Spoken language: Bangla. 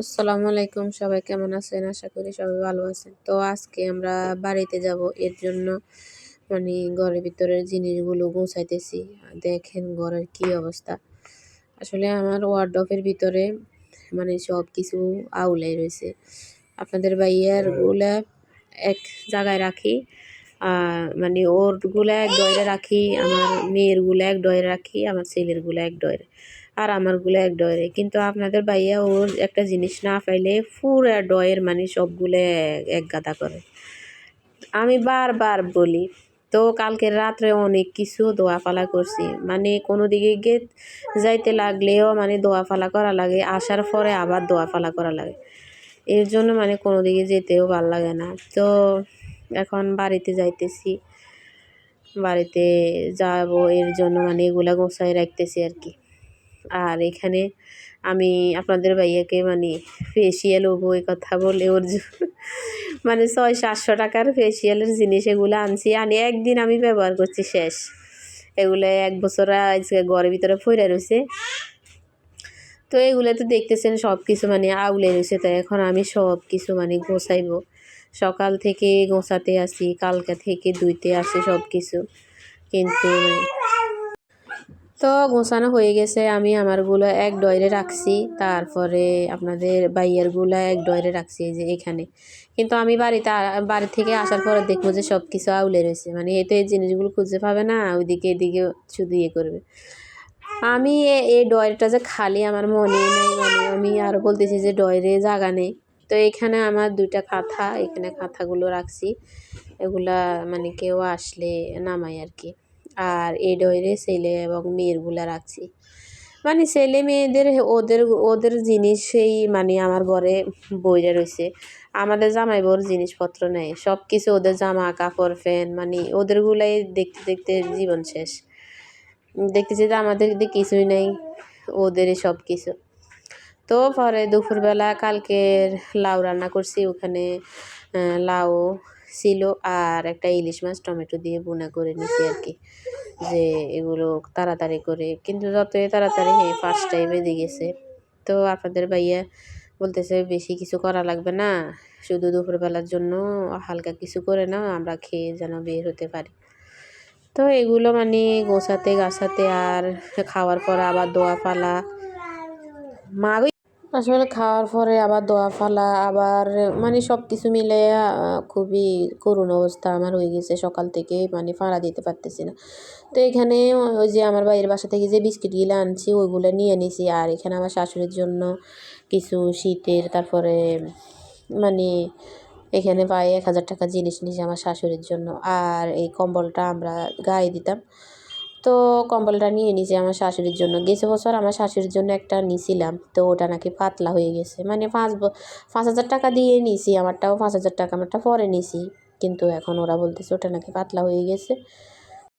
আসসালামু আলাইকুম, সবাই কেমন আছেন? আশা করি সবাই ভালো আছেন। তো আজকে আমরা বাড়িতে যাব, এর জন্য মানে ঘরের ভিতরের জিনিসগুলো গুছাইতেছি। দেখেন ঘরের কি অবস্থা। আসলে আমার ওয়ার্ডরোবের ভিতরে মানে সব কিছু আউলাই রয়েছে। আপনাদের ভাইয়ারগুলা এক জায়গায় রাখি মানে ওরগুলা এক ডয়ে রাখি, আমার মেয়েরগুলা এক ডয়ে রাখি, আমার ছেলেরগুলা এক ডয়ে আর আমারগুলো এক ডয়ের। কিন্তু আপনাদের ভাইয়া ওর একটা জিনিস না পাইলে পুরা ডয়ের মানে সবগুলো এক গাদা করে। আমি বারবার বলি, তো কালকে রাত্রে অনেক কিছু দোয়া ফালা করছি। মানে কোনো দিকে গিয়ে যাইতে লাগলেও মানে দোয়া ফালা করা লাগে, আসার পরে আবার দোয়া ফালা করা লাগে। এর জন্য মানে কোনো দিকে যেতেও ভালো লাগে না। তো এখন বাড়িতে যাইতেছি, বাড়িতে যাব এর জন্য মানে এগুলা গোছাই রাখতেছি আর কি। আর এখানে আমি আপনাদের ভাইয়াকে মানে ফেসিয়াল হব এই কথা বলে ওর মানে ছয় সাতশো টাকার ফেসিয়ালের জিনিস এগুলো আনছি। আনি, একদিন আমি ব্যবহার করছি শেষ। এগুলো এক বছর আজকে ঘরের ভিতরে ফইরা রয়েছে তো এগুলো তো দেখতেছেন সব কিছু মানে আউলে রয়েছে তো এখন আমি সব কিছু মানে গোছাইব। সকাল থেকে গোছাতে আসি, কালকে থেকে ধুইতে আসি সব কিছু কিন্তু তো গোছানো হয়ে গেছে, আমি আমারগুলো এক ডয়রে রাখছি। তারপরে আপনাদের বাইয়ারগুলো এক ডয়রে রাখছি যে এখানে। কিন্তু আমি বাড়িতে বাড়ি থেকে আসার পরে দেখব যে সব কিছু আউলে রয়েছে। মানে এতে এই জিনিসগুলো খুঁজে পাবে না, ওইদিকে এদিকে শুধু ইয়ে করবে। আমি এই ডয়রটা যে খালি আমার মনে নেই মানে আমি আরও বলতেছি যে ডয়রে জায়গা নেই। তো এখানে আমার দুইটা কাঁথা এখানে কাঁথাগুলো রাখছি। এগুলা মানে কেউ আসলে নামাই আর কি। আর এ ডয়রে ছেলে এবং মেয়েরগুলা রাখছি। মানে ছেলে মেয়েদের ওদের ওদের জিনিস সেই মানে আমার ঘরে বইরে রয়েছে আমাদের জামাই বউর জিনিসপত্র নেই। সব কিছু ওদের জামা, কাপড়, ফ্যান মানে ওদেরগুলাই দেখতে দেখতে জীবন শেষ। দেখতেছি যে আমাদের কিছুই নেই ওদের সব কিছু তো পরে দুপুরবেলা কালকের লাউ রান্না করছি ওখানে লাউ ছিল আর একটা ইলিশ মাছ টমেটো দিয়ে বোনা করে নিছি আর কি। যে এগুলো তাড়াতাড়ি করে, কিন্তু যতই তাড়াতাড়ি ফার্স্ট টাইম বেঁধে গেছে তো আপনাদের ভাইয়া বলতেছে, বেশি কিছু করা লাগবে না, শুধু দুপুরবেলার জন্য হালকা কিছু করে নাও, আমরা খেয়ে যেন বের হতে পারি। তো এগুলো মানে গোছাতে গাছাতে আর খাওয়ার পর আবার দোয়া ফালা মা আসলে খাওয়ার পরে আবার দোয়া ফালা, আবার মানে সব কিছু মিলে খুবই করুণ অবস্থা আমার হয়ে গেছে। সকাল থেকে মানে ফাড়া দিতে পারতেছি না। তো এখানে ওই যে আমার বাইরের বাসা থেকে যে বিস্কিটগুলো আনছি, ওইগুলো নিয়ে নিছি। আর এখানে আমার শাশুড়ির জন্য কিছু শীতের, তারপরে মানে এখানে প্রায় এক হাজার টাকা জিনিস নিয়েছি আমার শাশুড়ির জন্য। আর এই কম্বলটা আমরা গায়ে দিতাম। তো কম্বলটা নিয়ে নিয়েছি আমার শাশুড়ির জন্য। গেছে বছর আমার শাশুড়ির জন্য একটা নিয়েছিলাম তো ওটা নাকি পাতলা হয়ে গেছে। মানে পাঁচ পাঁচ হাজার টাকা দিয়ে নিয়েছি আমারটাও পাঁচ হাজার টাকা, আমারটা পরে নিয়েছি কিন্তু এখন ওরা বলতেছে ওটা নাকি পাতলা হয়ে গেছে।